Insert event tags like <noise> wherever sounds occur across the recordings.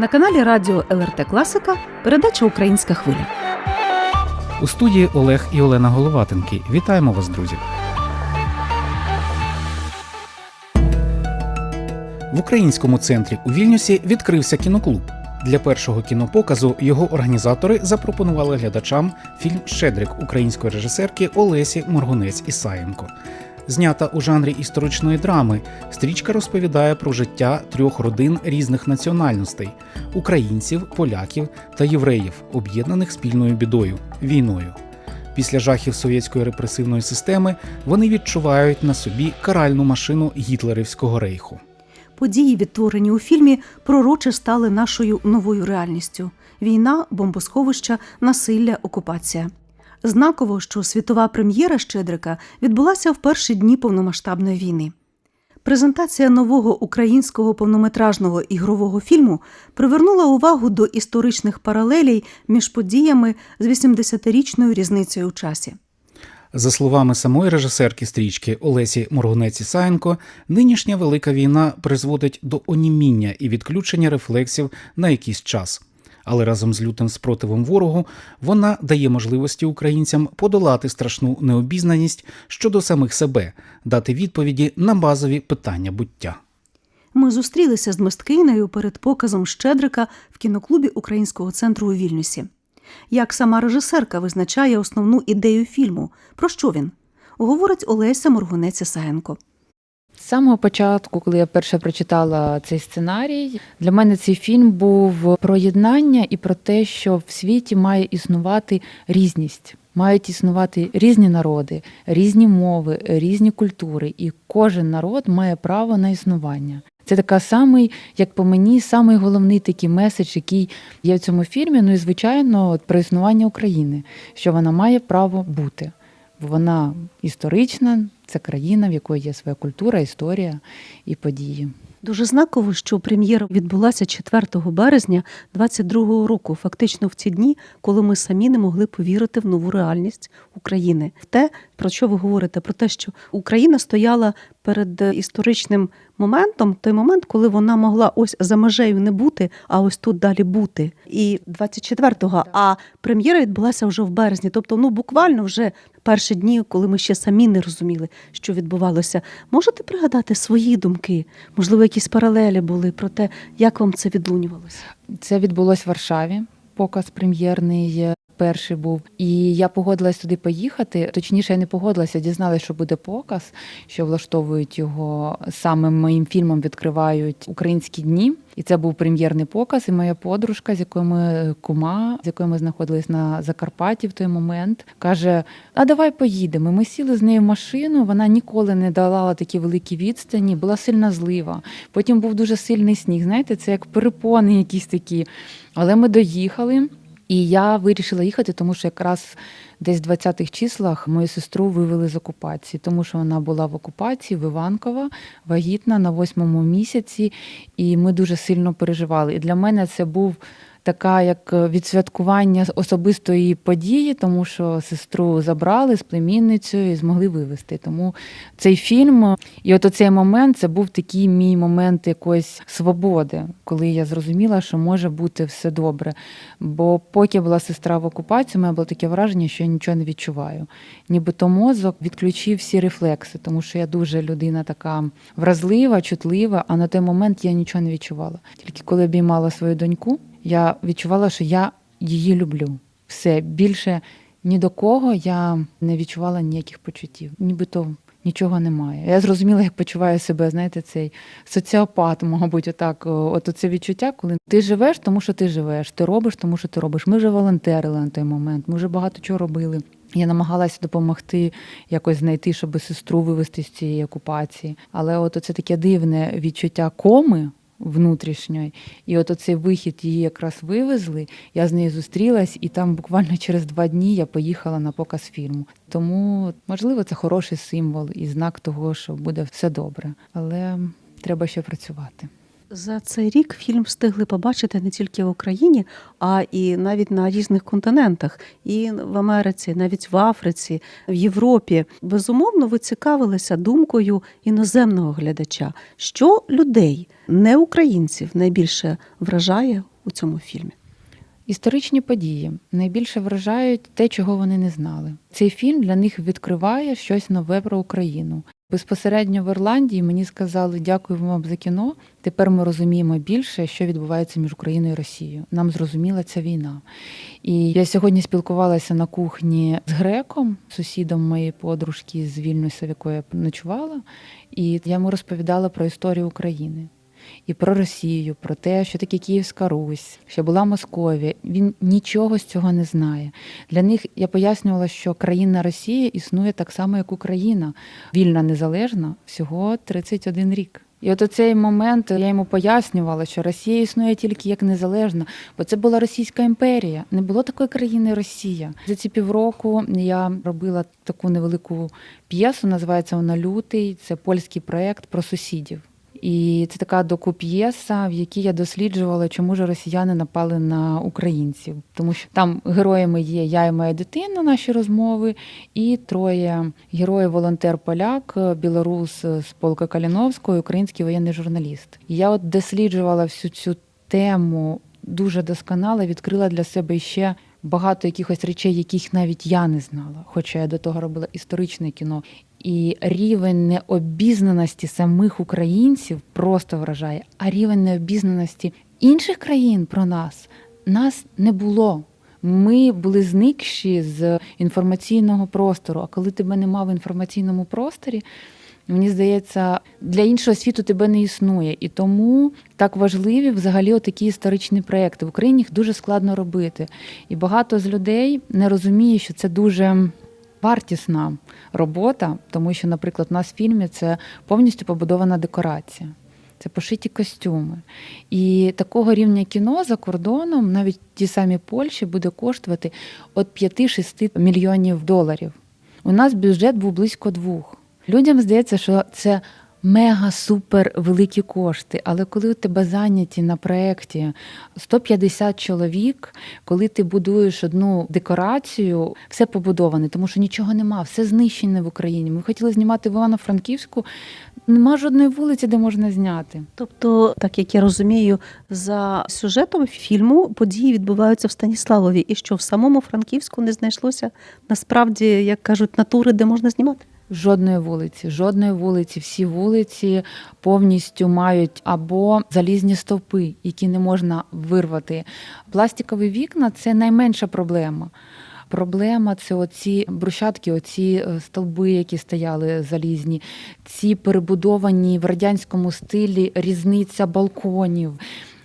На каналі Радіо ЛРТ Класика передача Українська хвиля. У студії Олег і Олена Головатенки. Вітаємо вас, друзі. В українському центрі у Вільнюсі відкрився кіноклуб. Для першого кінопоказу його організатори запропонували глядачам фільм Щедрик української режисерки Олесі Моргунець Ісаєнко. Знята у жанрі історичної драми, стрічка розповідає про життя трьох родин різних національностей українців, поляків та євреїв, об'єднаних спільною бідою війною. Після жахів совєтської репресивної системи вони відчувають на собі каральну машину гітлерівського рейху. Події, відтворені у фільмі, пророче стали нашою новою реальністю: війна, бомбосховища, насилля, окупація. Знаково, що світова прем'єра Щедрика відбулася в перші дні повномасштабної війни. Презентація нового українського повнометражного ігрового фільму привернула увагу до історичних паралелей між подіями з 80-річною різницею у часі. За словами самої режисерки стрічки Олесі Моргунець Ісаєнко, нинішня велика війна призводить до оніміння і відключення рефлексів на якийсь час. Але разом з лютим спротивом ворогу вона дає можливості українцям подолати страшну необізнаність щодо самих себе, дати відповіді на базові питання буття. Ми зустрілися з мисткинею перед показом Щедрика в кіноклубі Українського центру у Вільнюсі. Як сама режисерка визначає основну ідею фільму? Про що він? Говорить Олеся Моргунець Ісаєнко. Самого початку, коли я перше прочитала цей сценарій, для мене цей фільм був про єднання і про те, що в світі має існувати різність. Мають існувати різні народи, різні мови, різні культури, і кожен народ має право на існування. Це така самий, як по мені, самий головний такий меседж, який є в цьому фільмі. Ну і звичайно, про існування України, що вона має право бути. Бо вона історична, це країна, в якої є своя культура, історія і події. Дуже знаково, що прем'єра відбулася 4 березня 22-го року, фактично в ці дні, коли ми самі не могли повірити в нову реальність України, в те, про що ви говорите, про те, що Україна стояла перед історичним моментом, той момент, коли вона могла ось за межею не бути, а ось тут далі бути. І 24-го, а прем'єра відбулася вже в березні. Тобто, ну буквально вже перші дні, коли ми ще самі не розуміли, що відбувалося. Можете пригадати свої думки? Можливо, якісь паралелі були про те, як вам це відлунювалося? Це відбулось в Варшаві. Показ прем'єрний перший був. І я погодилась туди поїхати. Точніше, я не погодилася, дізналася, що буде показ, що влаштовують його саме моїм фільмом відкривають українські дні. І це був прем'єрний показ. І моя подружка, з якою ми кума, з якою ми знаходились на Закарпатті в той момент, каже: А давай поїдемо. Ми сіли з нею в машину. Вона ніколи не давала такі великі відстані, була сильна злива. Потім був дуже сильний сніг. Знаєте, це як перепони якісь такі. Але ми доїхали. І я вирішила їхати, тому що якраз десь в 20-х числах мою сестру вивели з окупації, тому що вона була в окупації в Іванкова, вагітна на восьмому місяці, і ми дуже сильно переживали. І для мене це був така як відсвяткування особистої події, тому що сестру забрали з племінницею і змогли вивезти. Тому цей фільм, і от цей момент це був такий мій момент якоїсь свободи, коли я зрозуміла, що може бути все добре. Бо поки була сестра в окупації, у мене було таке враження, що я нічого не відчуваю. Нібито мозок відключив всі рефлекси, тому що я дуже людина така вразлива, чутлива, а на той момент я нічого не відчувала. Тільки коли обіймала свою доньку, я відчувала, що я її люблю. Все більше ні до кого я не відчувала ніяких почуттів, нібито нічого немає. Я зрозуміла, як почуваю себе, знаєте, цей соціопат, мабуть, отак. От це відчуття, коли ти живеш, тому що ти живеш, ти робиш, тому що ти робиш. Ми вже волонтерили на той момент, ми вже багато чого робили. Я намагалася допомогти якось знайти, щоб сестру вивести з цієї окупації. Але от це таке дивне відчуття коми внутрішньої. І от оцей вихід її якраз вивезли. Я з нею зустрілась, і там буквально <laughs> через два дні я поїхала на показ фільму. Тому, можливо, це хороший символ і знак того, що буде все добре. Але треба ще працювати. За цей рік фільм встигли побачити не тільки в Україні, а і навіть на різних континентах, і в Америці, навіть в Африці, в Європі. Безумовно, ви цікавилися думкою іноземного глядача, що людей, не українців, найбільше вражає у цьому фільмі? Історичні події найбільше вражають те, чого вони не знали. Цей фільм для них відкриває щось нове про Україну. Безпосередньо в Ірландії мені сказали дякую вам за кіно. Тепер ми розуміємо більше, що відбувається між Україною і Росією. Нам зрозуміла ця війна. І я сьогодні спілкувалася на кухні з греком, сусідом моєї подружки з Вільнюса, в якої я ночувала, і я йому розповідала про історію України і про Росію, про те, що таке Київська Русь, що була Московія. Він нічого з цього не знає. Для них я пояснювала, що країна Росія існує так само, як Україна, вільна, незалежна, всього 31 рік. І от у цей момент я йому пояснювала, що Росія існує тільки як незалежна, бо це була Російська імперія. Не було такої країни Росія. За ці півроку я робила таку невелику п'єсу, називається вона Лютий. Це польський проєкт про сусідів. І це така докуп'єса, в якій я досліджувала, чому ж росіяни напали на українців. Тому що там героями є я і моя дитина, наші розмови, і троє героїв волонтер-поляк, білорус з полка Каліновського, український воєнний журналіст. І я от досліджувала всю цю тему дуже досконало, відкрила для себе ще. Багато якихось речей, яких навіть я не знала, хоча я до того робила історичне кіно. І рівень необізнаності самих українців просто вражає, а рівень необізнаності інших країн про нас нас не було. Ми були зникші з інформаційного простору. А коли тебе нема в інформаційному просторі, мені здається, для іншого світу тебе не існує. І тому так важливі взагалі такі історичні проекти. В Україні їх дуже складно робити. І багато з людей не розуміє, що це дуже вартісна робота, тому що, наприклад, у нас в фільмі це повністю побудована декорація. Це пошиті костюми. І такого рівня кіно за кордоном, навіть ті самі Польщі, буде коштувати від 5-6 мільйонів доларів. У нас бюджет був близько двох. Людям здається, що це мега-супер великі кошти. Але коли у тебе зайняті на проєкті 150 чоловік, коли ти будуєш одну декорацію, все побудоване, тому що нічого нема, все знищене в Україні. Ми хотіли знімати в Івано-Франківську, нема жодної вулиці, де можна зняти. Тобто, так як я розумію, за сюжетом фільму події відбуваються в Станіславові, і що в самому Франківську не знайшлося насправді, як кажуть, натури, де можна знімати. Жодної вулиці, жодної вулиці. Всі вулиці повністю мають або залізні стовпи, які не можна вирвати. Пластикові вікна це найменша проблема. Проблема це оці брусчатки, оці е, столби, які стояли залізні, ці перебудовані в радянському стилі різниця балконів.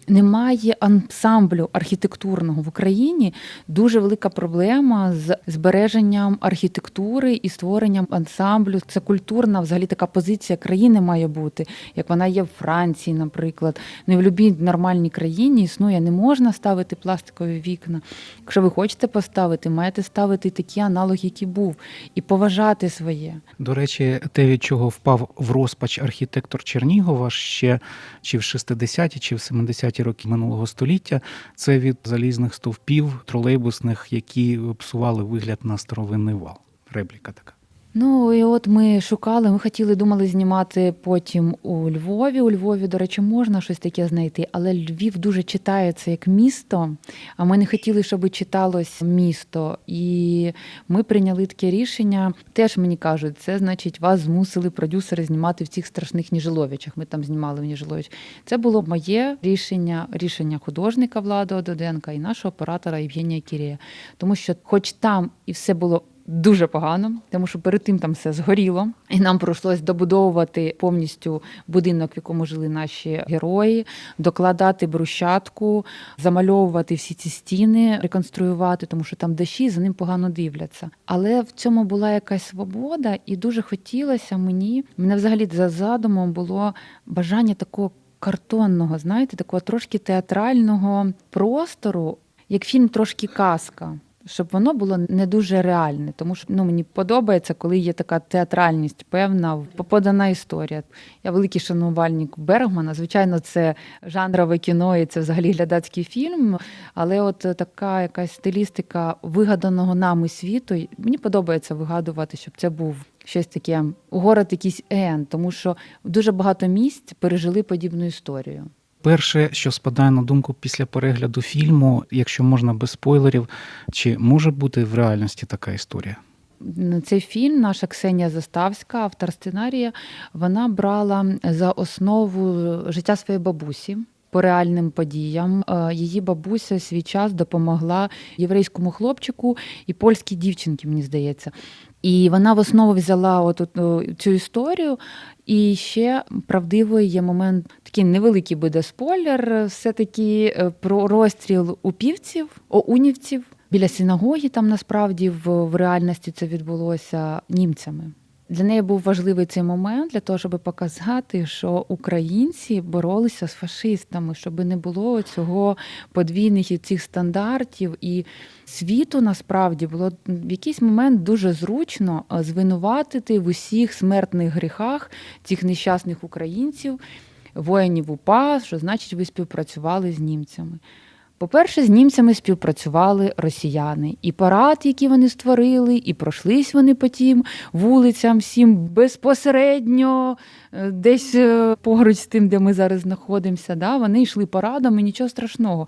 Немає ансамблю архітектурного в Україні. Дуже велика проблема з збереженням архітектури і створенням ансамблю. Це культурна, взагалі така позиція країни має бути, як вона є в Франції, наприклад. Не в будь-якій нормальній країні існує. Не можна ставити пластикові вікна. Якщо ви хочете поставити, маєте ставити такі аналоги, які був, і поважати своє. До речі, те, від чого впав в розпач архітектор Чернігова ще чи в 60-ті, чи в 70-ті роки минулого століття, це від залізних стовпів тролейбусних, які псували вигляд на старовинний вал. Репліка така. Ну і от ми шукали. Ми хотіли, думали знімати потім у Львові. У Львові, до речі, можна щось таке знайти, але Львів дуже читається як місто. А ми не хотіли, щоб читалось місто. І ми прийняли таке рішення. Теж мені кажуть, це значить, вас змусили продюсери знімати в цих страшних Ніжиловичах. Ми там знімали в Ніжилович. Це було моє рішення, рішення художника Влада Ододенка і нашого оператора Євгенія Кірія. Тому що, хоч там і все було дуже погано, тому що перед тим там все згоріло, і нам прийшлось добудовувати повністю будинок, в якому жили наші герої, докладати брусчатку, замальовувати всі ці стіни, реконструювати, тому що там дощі за ним погано дивляться. Але в цьому була якась свобода, і дуже хотілося мені. Мене взагалі за задумом було бажання такого картонного, знаєте, такого трошки театрального простору, як фільм трошки казка щоб воно було не дуже реальне, тому що ну мені подобається, коли є така театральність, певна подана історія. Я великий шанувальник Бергмана. Звичайно, це жанрове кіно, і це взагалі глядацький фільм. Але от така якась стилістика вигаданого нами світу. Мені подобається вигадувати, щоб це був. Щось таке город, якийсь ен, тому що дуже багато місць пережили подібну історію. Перше, що спадає на думку після перегляду фільму, якщо можна без спойлерів, чи може бути в реальності така історія? Цей фільм, наша Ксенія Заставська, автор сценарія, вона брала за основу життя своєї бабусі. По реальним подіям Е, її бабуся свій час допомогла єврейському хлопчику і польській дівчинці, мені здається. І вона в основу взяла от, от, цю історію. І ще правдивий є момент, такий невеликий буде спойлер, все-таки е, про розстріл упівців, оунівців. Біля синагоги там насправді в, в реальності це відбулося німцями. Для неї був важливий цей момент для того, щоб показати, що українці боролися з фашистами, щоб не було цього подвійних цих стандартів. І світу насправді було в якийсь момент дуже зручно е, звинуватити в усіх смертних гріхах цих нещасних українців, воїнів УПА, що значить, ви співпрацювали з німцями. По-перше, з німцями співпрацювали росіяни. І парад, який вони створили, і пройшлись вони по тим вулицям всім безпосередньо, е, десь е, поруч з тим, де ми зараз знаходимося. Да? Вони йшли парадом і нічого страшного.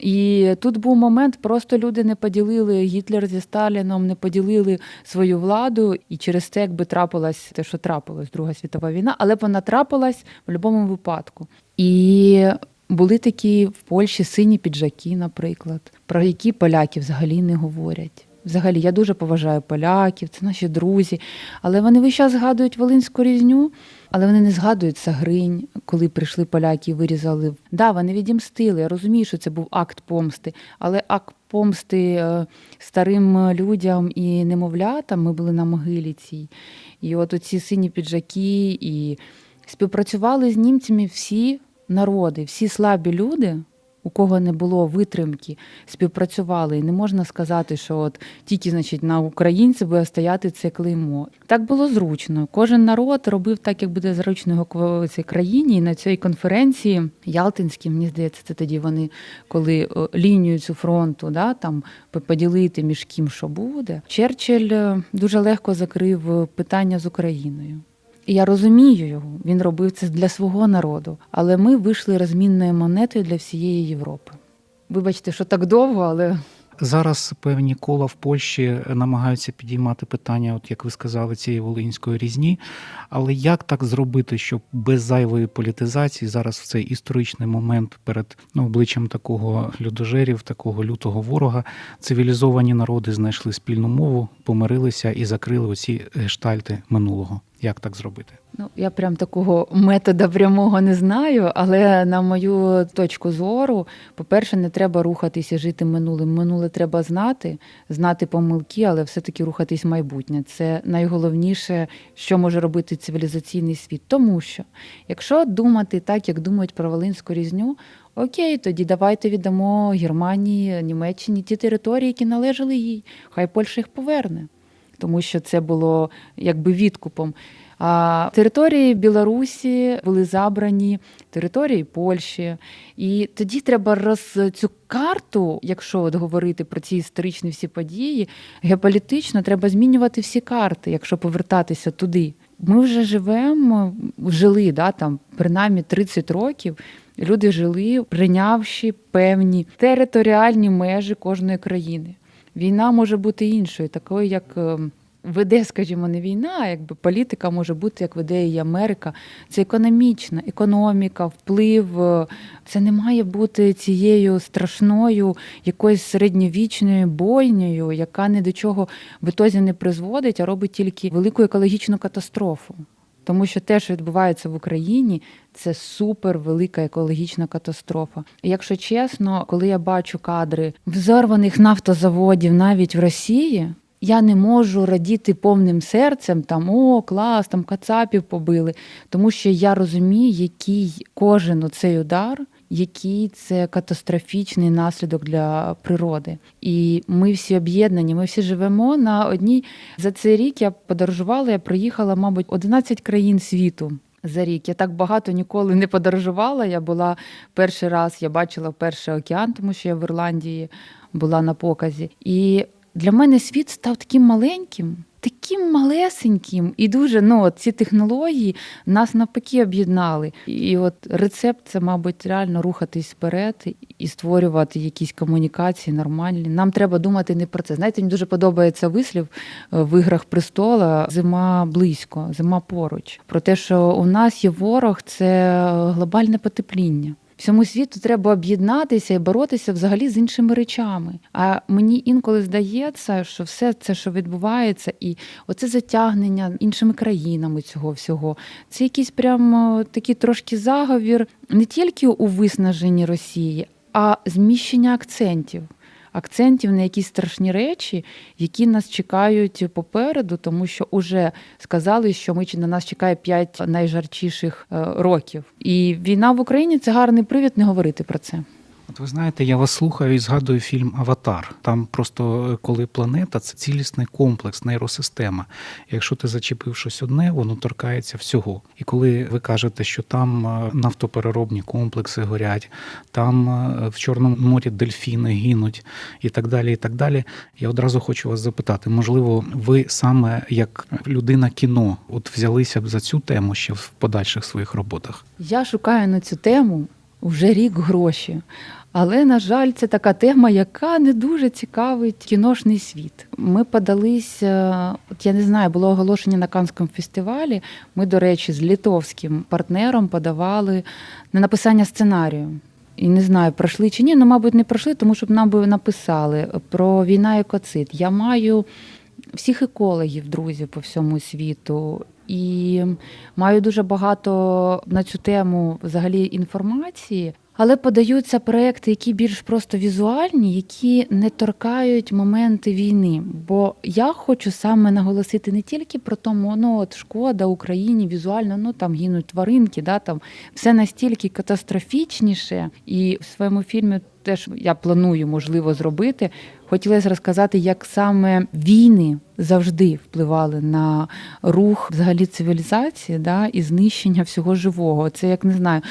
І тут був момент, просто люди не поділили Гітлер зі Сталіном, не поділили свою владу, і через це якби трапилось те, що трапилось Друга світова війна, але вона трапилась в будь-якому випадку. І були такі в Польщі сині піджаки, наприклад, про які поляки взагалі не говорять. Взагалі, я дуже поважаю поляків, це наші друзі, але вони весь час згадують Волинську різню, але вони не згадують Сагринь, коли прийшли поляки і вирізали. Да, вони відімстили. Я розумію, що це був акт помсти, але акт помсти е, старим людям і немовлятам ми були на могилі цій. І от оці сині піджаки, і співпрацювали з німцями всі народи, всі слабі люди, у кого не було витримки, співпрацювали. І не можна сказати, що от тільки значить, на українці буде стояти це клеймо. Так було зручно. Кожен народ робив так, як буде зручно його цій країні. І на цій конференції Ялтинській, мені здається, це тоді вони, коли лінію цю фронту да, там поділити між ким що буде. Черчилль е, дуже легко закрив е, питання з Україною. І я розумію його, він робив це для свого народу. Але ми вийшли розмінною монетою для всієї Європи. Вибачте, що так довго, але Зараз певні кола в Польщі намагаються підіймати питання, от як ви сказали, цієї волинської різні. Але як так зробити, щоб без зайвої політизації зараз в цей історичний момент перед ну, обличчям такого людожерів, такого лютого ворога, цивілізовані народи знайшли спільну мову, помирилися і закрили оці гештальти минулого? Як так зробити? Ну, я прям такого метода прямого не знаю, але на мою точку зору, по-перше, не треба рухатись і жити минулим. Минуле треба знати, знати помилки, але все-таки рухатись в майбутнє. Це найголовніше, що може робити цивілізаційний світ. Тому що, якщо думати так, як думають про Волинську різню, окей, тоді давайте віддамо Германії, Німеччині ті території, які належали їй. Хай Польща їх поверне. Тому що це було якби відкупом. А території Білорусі були забрані, території Польщі. І тоді треба роз цю карту, якщо от говорити про ці історичні всі події, геополітично треба змінювати всі карти, якщо повертатися туди. Ми вже живемо, жили да, там принаймні 30 років. Люди жили, прийнявши певні територіальні межі кожної країни. Війна може бути іншою, такою, як е, веде, скажімо, не війна, а якби політика може бути, як веде її Америка. Це економічна, економіка, вплив. е, Це не має бути цією страшною якоюсь середньовічною бойнею, яка ні до чого в ітозі не призводить, а робить тільки велику екологічну катастрофу. Тому що те, що відбувається в Україні, це супер велика екологічна катастрофа. Якщо чесно, коли я бачу кадри взорваних нафтозаводів навіть в Росії, я не можу радіти повним серцем, там о, клас, там кацапів побили. Тому що я розумію, який кожен оцей удар, який це катастрофічний наслідок для природи. І ми всі об'єднані, ми всі живемо на одній. За цей рік я подорожувала, я проїхала, мабуть, 11 країн світу. За рік я так багато ніколи не подорожувала. Я була перший раз, я бачила перший океан, тому що я в Ірландії була на показі. І для мене світ став таким маленьким. Таким малесеньким і дуже ну, от ці технології нас навпаки об'єднали. І от рецепт це, мабуть, реально рухатись вперед і створювати якісь комунікації нормальні. Нам треба думати не про це. Знаєте, мені дуже подобається вислів е, в іграх престола зима близько, зима поруч. Про те, що у нас є ворог, це глобальне потепління. Всьому світу треба об'єднатися і боротися взагалі з іншими речами. А мені інколи здається, що все це, що відбувається, і оце затягнення іншими країнами цього всього, це якийсь прямо такий трошки заговір не тільки у виснаженні Росії, а зміщення акцентів. Акцентів на якісь страшні речі, які нас чекають попереду, тому що вже сказали, що ми чи на нас чекає п'ять найжарчіших е, років. І війна в Україні це гарний привід не говорити про це. От ви знаєте, я вас слухаю і згадую фільм Аватар. Там просто е, коли планета це цілісний комплекс, нейросистема. Якщо ти зачепив щось одне, воно торкається всього. І коли ви кажете, що там е, нафтопереробні комплекси горять, там е, в Чорному морі дельфіни гинуть і так далі. І так далі. Я одразу хочу вас запитати, можливо, ви саме як людина кіно, от взялися б за цю тему ще в подальших своїх роботах? Я шукаю на цю тему вже рік гроші. Але, на жаль, це така тема, яка не дуже цікавить кіношний світ. Ми подались, е, от я не знаю, було оголошення на Канському фестивалі. Ми, до речі, з літовським партнером подавали на написання сценарію. І не знаю, пройшли чи ні, ну, мабуть, не пройшли, тому що б нам би написали про війна і екоцид. Я маю всіх екологів, друзів по всьому світу. І маю дуже багато на цю тему взагалі інформації. Але подаються проекти, які більш просто візуальні, які не торкають моменти війни. Бо я хочу саме наголосити не тільки про тому, ну от шкода Україні візуально, ну там гинуть тваринки, да там все настільки катастрофічніше. І в своєму фільмі теж я планую можливо зробити. Хотілося розказати, як саме війни завжди впливали на рух взагалі цивілізації, да, і знищення всього живого. Це як не знаю,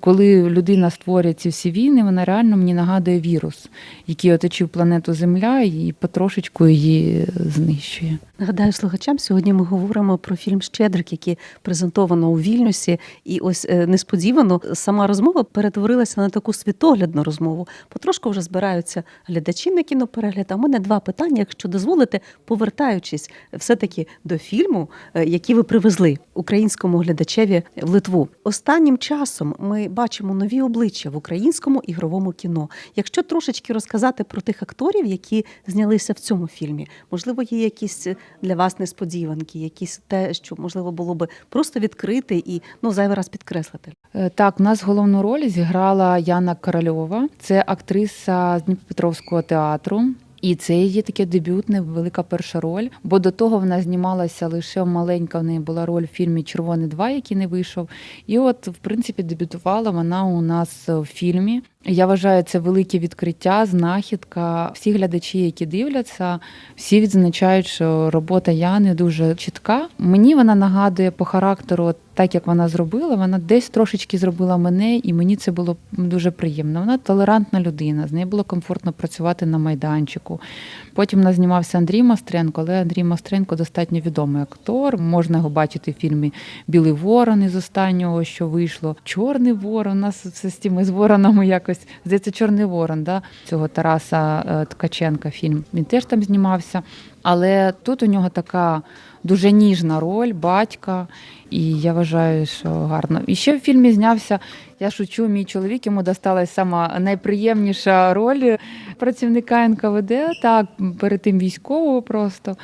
коли людина створює ці всі війни, вона реально мені нагадує вірус, який оточив планету Земля і потрошечку її знищує. Нагадаю слухачам, сьогодні ми говоримо про фільм Щедрик, який презентовано у Вільнюсі. І ось е, несподівано сама розмова перетворилася на таку світоглядну розмову. Потрошку вже збираються глядачі на кіноперегляд. А в мене два питання, якщо дозволите, повертаючись все-таки до фільму, е, який ви привезли українському глядачеві в Литву. Останнім часом ми бачимо нові обличчя в українському ігровому кіно. Якщо трошечки розказати про тих акторів, які знялися в цьому фільмі, можливо, є якісь для вас несподіванки, якісь те, що можливо було би просто відкрити і ну зайвий раз підкреслити. Е, Так, в нас головну роль зіграла Яна Корольова. Це актриса з Дніпропетровського театру. І це її таке дебютне, велика перша роль. Бо до того вона знімалася лише маленька. В неї була роль в фільмі Червоний 2», який не вийшов. І от, в принципі, дебютувала вона у нас в фільмі. Я вважаю, це велике відкриття, знахідка. Всі глядачі, які дивляться, всі відзначають, що робота Яни дуже чітка. Мені вона нагадує по характеру, так як вона зробила, вона десь трошечки зробила мене, і мені це було дуже приємно. Вона толерантна людина, з нею було комфортно працювати на майданчику. Потім нас знімався Андрій Мастренко, але Андрій Мастренко достатньо відомий актор. Можна його бачити в фільмі Білий Ворон із останнього, що вийшло. Чорний ворон. У нас все з тими з воронами якось здається, Чорний Ворон, да? цього Тараса е, Ткаченка фільм. Він теж там знімався. Але тут у нього така дуже ніжна роль батька, і я вважаю, що гарно. І ще в фільмі знявся. Я шучу, мій чоловік йому досталась сама найприємніша роль працівника НКВД, так перед тим військового просто.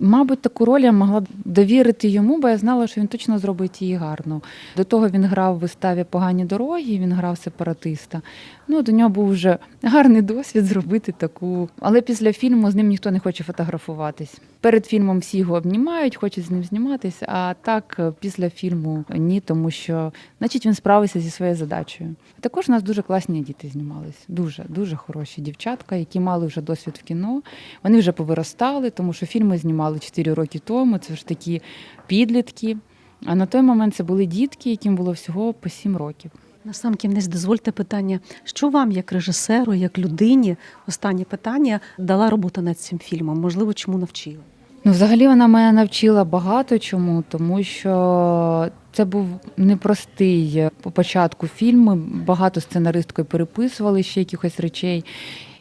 Мабуть, таку роль я могла довірити йому, бо я знала, що він точно зробить її гарно. До того він грав в виставі Погані дороги, він грав сепаратиста. Ну, до нього був вже гарний досвід зробити таку. Але після фільму з ним ніхто не хоче фотографуватись. Перед фільмом всі його обнімають, хочуть з ним зніматися. А так е, після фільму ні, тому що, значить, він справився зі своєю задачею. Також у нас дуже класні діти знімались. Дуже дуже хороші дівчатка, які мали вже досвід в кіно. Вони вже повиростали, тому що фільми знімали 4 роки тому. Це ж такі підлітки. А на той момент це були дітки, яким було всього по 7 років. На сам кінець дозвольте питання, що вам, як режисеру, як людині, останнє питання дала робота над цим фільмом? Можливо, чому навчила? Ну, взагалі вона мене навчила багато чому, тому що це був непростий по початку фільму. Багато сценаристкою переписували ще якихось речей.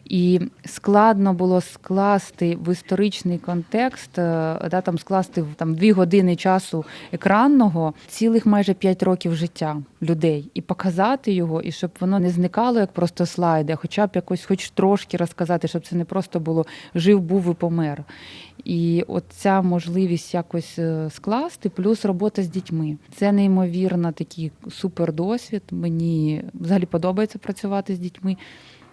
І складно було скласти в історичний контекст, е, да, там скласти там дві години часу екранного цілих майже п'ять років життя людей і показати його, і щоб воно не зникало як просто слайди, а хоча б якось, хоч трошки розказати, щоб це не просто було жив, був і помер. І от ця можливість якось е, скласти, плюс робота з дітьми. Це неймовірно такий супер досвід. Мені взагалі подобається працювати з дітьми.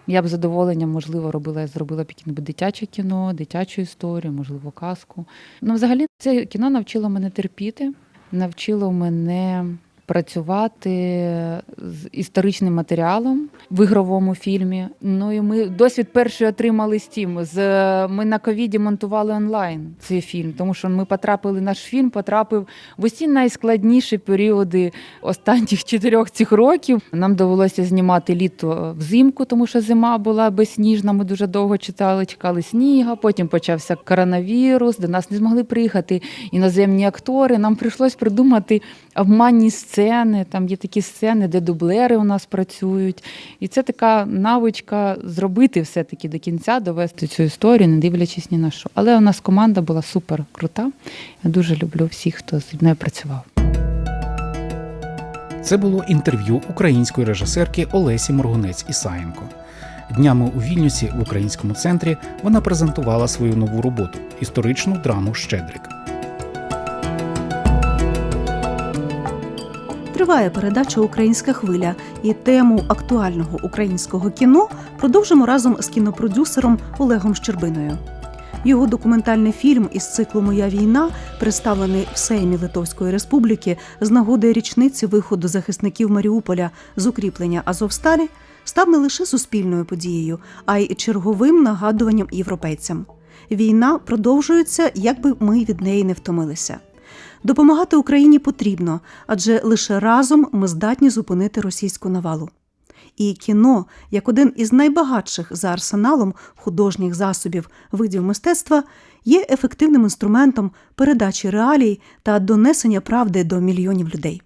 Я б задоволенням, можливо, робила, зробила б якесь дитяче кіно, дитячу історію, можливо, казку. Ну, взагалі, це кіно навчило мене терпіти, навчило мене працювати з історичним матеріалом в ігровому фільмі. Ну і ми досвід перший отримали з тим. З ми на ковіді монтували онлайн цей фільм, тому що ми потрапили. Наш фільм потрапив в усі найскладніші періоди останніх чотирьох цих років. Нам довелося знімати літо взимку, тому що зима була безсніжна. Ми дуже довго читали, чекали сніга. Потім почався коронавірус. До нас не змогли приїхати іноземні актори. Нам прийшлось придумати обманні сцени. Там є такі сцени, де дублери у нас працюють. І це така навичка зробити все-таки до кінця, довести цю історію, не дивлячись ні на що. Але у нас команда була супер крута. Я дуже люблю всіх, хто зі мною працював. Це було інтерв'ю української режисерки Олесі Моргунець Ісаєнко. Днями у Вільнюсі в українському центрі вона презентувала свою нову роботу історичну драму Щедрик. Триває передача Українська хвиля і тему актуального українського кіно продовжимо разом з кінопродюсером Олегом Щербиною. Його документальний фільм із циклу Моя війна, представлений в Сеймі Литовської Республіки з нагоди річниці виходу захисників Маріуполя з укріплення Азовсталі, став не лише суспільною подією, а й черговим нагадуванням європейцям. Війна продовжується, якби ми від неї не втомилися. Допомагати Україні потрібно, адже лише разом ми здатні зупинити російську навалу. І кіно, як один із найбагатших за арсеналом художніх засобів видів мистецтва, є ефективним інструментом передачі реалій та донесення правди до мільйонів людей.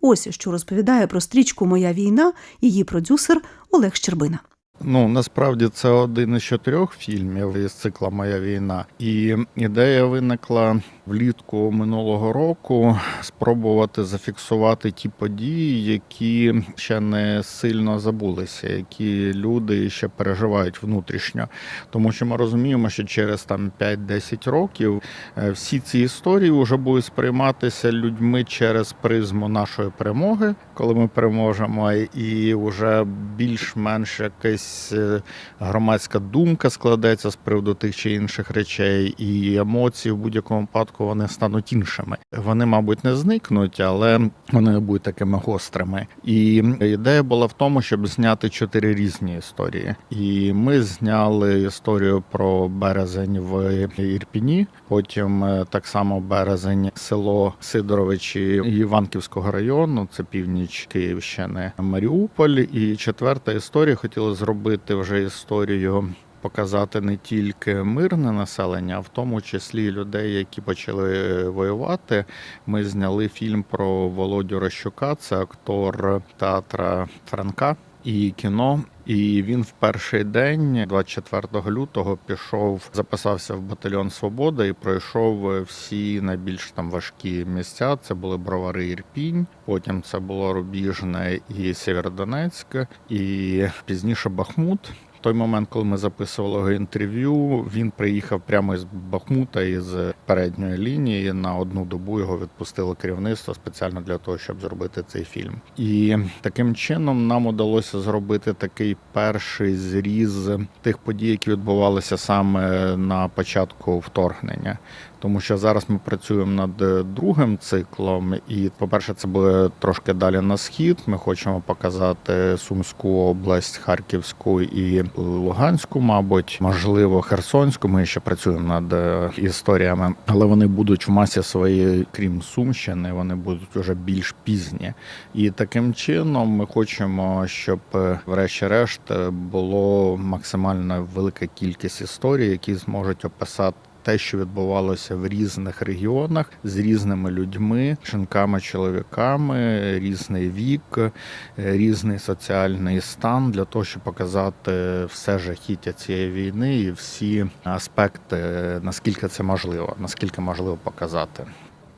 Ось що розповідає про стрічку Моя війна її продюсер Олег Щербина. Ну насправді це один із чотирьох фільмів із цикла Моя війна. І ідея виникла влітку минулого року спробувати зафіксувати ті події, які ще не сильно забулися, які люди ще переживають внутрішньо. Тому що ми розуміємо, що через там 5-10 років е, всі ці історії вже будуть сприйматися людьми через призму нашої перемоги, коли ми переможемо, і вже більш-менш якась е, громадська думка складеться з приводу тих чи інших речей, і емоції в будь-якому випадку вони стануть іншими. Вони, мабуть, не зникнуть, але вони будуть такими гострими. І ідея була в тому, щоб зняти чотири різні історії. І ми зняли історію про березень в Ірпіні. Потім е, так само березень, село Сидоровичі Іванківського району, це північ Київщини, Маріуполь. І четверта історія хотіли зробити вже історію. Показати не тільки мирне населення, а в тому числі людей, які почали воювати. Ми зняли фільм про Володю Рощука, це актор театра Франка і кіно. І він в перший день, 24 лютого, пішов, записався в батальйон Свобода і пройшов всі найбільш там важкі місця. Це були Бровари Ірпінь, потім це було Рубіжне і Сєвєродонецьке, і пізніше Бахмут. Той момент, коли ми записували інтерв'ю, він приїхав прямо із Бахмута із передньої лінії. На одну добу його відпустило керівництво спеціально для того, щоб зробити цей фільм. І таким чином нам удалося зробити такий перший зріз тих подій, які відбувалися саме на початку вторгнення. Тому що зараз ми працюємо над е, другим циклом, і, по-перше, це буде трошки далі на схід. Ми хочемо показати Сумську область, Харківську і Луганську, мабуть, можливо, Херсонську. Ми ще працюємо над е, історіями, але вони будуть в масі своєї, крім Сумщини, вони будуть уже більш пізні. І таким чином ми хочемо, щоб, е, врешті-решт, було максимально велика кількість історій, які зможуть описати те, що відбувалося в різних регіонах з різними людьми, жінками, чоловіками, різний вік, е, різний соціальний стан для того, щоб показати все жахіття цієї війни і всі аспекти, наскільки це можливо, наскільки можливо показати.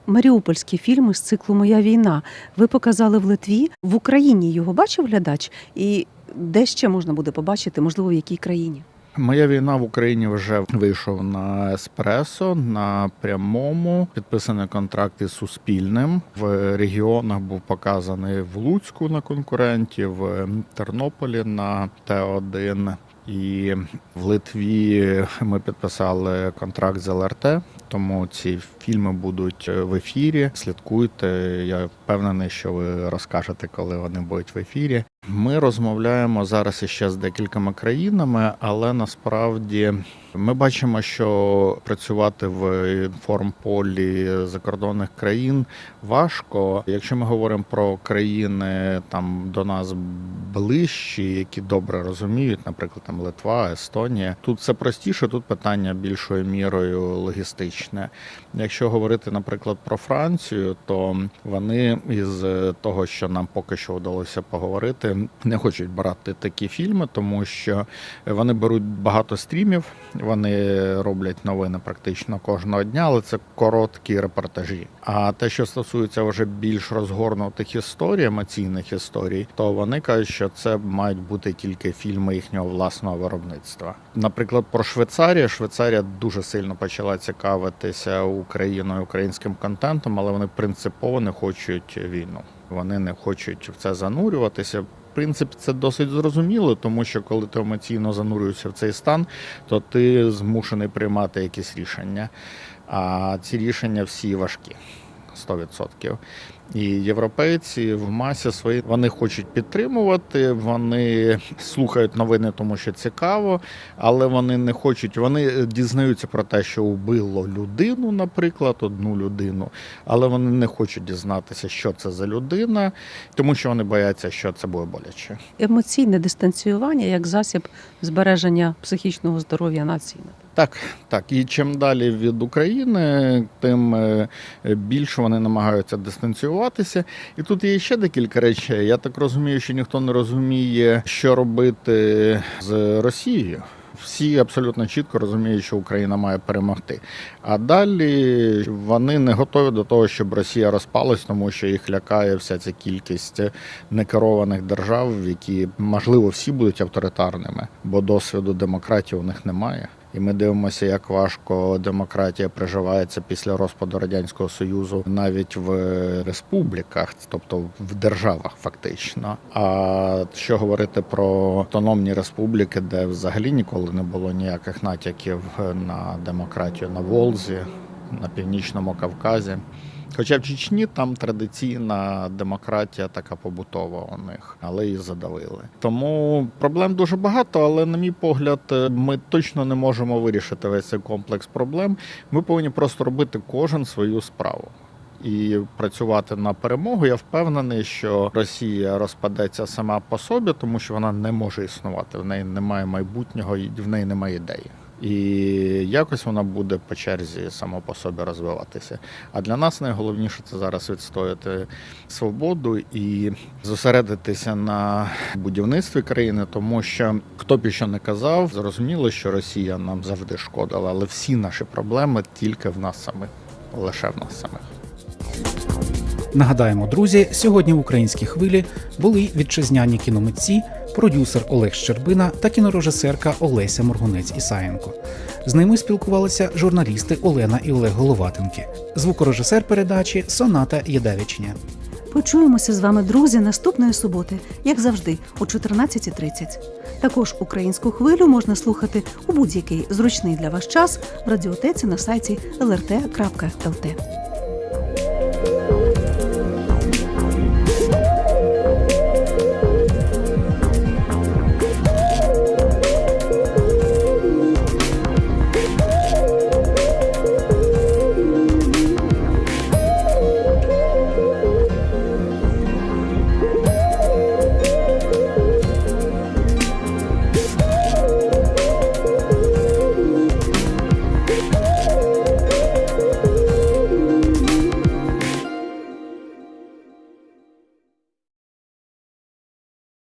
Маріупольські фільми з циклу Моя війна. Ви показали в Литві. В Україні його бачив глядач? І де ще можна буде побачити, можливо, в якій країні? Моя війна в Україні вже вийшов на еспресо на прямому. Підписаний контракт із Суспільним. В регіонах був показаний в Луцьку на конкуренті, в Тернополі на Т1. І в Литві ми підписали контракт з ЛРТ, тому ці фільми будуть в ефірі. Слідкуйте. Я впевнений, що ви розкажете, коли вони будуть в ефірі. Ми розмовляємо зараз іще з декількома країнами, але насправді ми бачимо, що працювати в інформполі закордонних країн важко. Якщо ми говоримо про країни там до нас ближчі, які добре розуміють, наприклад, там Литва, Естонія, тут це простіше, тут питання більшою мірою логістичне. Якщо говорити, наприклад, про Францію, то вони із того, що нам поки що вдалося поговорити, не хочуть брати такі фільми, тому що вони беруть багато стрімів, вони роблять новини практично кожного дня, але це короткі репортажі. А те, що стосується вже більш розгорнутих історій, емоційних історій, то вони кажуть, що це мають бути тільки фільми їхнього власного виробництва. Наприклад, про Швейцарію. Швейцарія дуже сильно почала цікавитися Україною, українським контентом, але вони принципово не хочуть війну. Вони не хочуть в це занурюватися. Принципі, це досить зрозуміло, тому що коли ти емоційно занурюєшся в цей стан, то ти змушений приймати якісь рішення. А ці рішення всі важкі. 100%. І європейці в масі свої вони хочуть підтримувати, вони слухають новини, тому що цікаво, але вони не хочуть. Вони дізнаються про те, що вбило людину, наприклад, одну людину, але вони не хочуть дізнатися, що це за людина, тому що вони бояться, що це буде боляче. Емоційне дистанціювання як засіб збереження психічного здоров'я нації. Так, так. І чим далі від України, тим е, більше вони намагаються дистанціюватися. І тут є ще декілька речей. Я так розумію, що ніхто не розуміє, що робити з Росією. Всі абсолютно чітко розуміють, що Україна має перемогти. А далі вони не готові до того, щоб Росія розпалась, тому що їх лякає вся ця кількість некерованих держав, які можливо всі будуть авторитарними, бо досвіду демократії у них немає. І ми дивимося, як важко демократія приживається після розпаду радянського союзу навіть в республіках, тобто в державах, фактично. А що говорити про автономні республіки, де взагалі ніколи не було ніяких натяків на демократію на Волзі, на північному Кавказі. Хоча в Чечні там традиційна демократія така побутова у них, але її задавили. Тому проблем дуже багато, але, на мій погляд, ми точно не можемо вирішити весь цей комплекс проблем. Ми повинні просто робити кожен свою справу. І працювати на перемогу. Я впевнений, що Росія розпадеться сама по собі, тому що вона не може існувати. В неї немає майбутнього, в неї немає ідеї. І якось вона буде по черзі само по собі розвиватися. А для нас найголовніше це зараз відстояти свободу і зосередитися на будівництві країни, тому що хто б що не казав, зрозуміло, що Росія нам завжди шкодила, але всі наші проблеми тільки в нас самих, лише в нас самих. Нагадаємо, друзі, сьогодні в українській хвилі були вітчизняні кіномитці, продюсер Олег Щербина та кінорежисерка Олеся Моргунець Ісаєнко. З ними спілкувалися журналісти Олена і Олег Головатенки, звукорежисер передачі Соната Єдавічня. Почуємося з вами, друзі, наступної суботи, як завжди, о 14.30. Також українську хвилю можна слухати у будь-який зручний для вас час в радіотеці на сайті lrt.lt.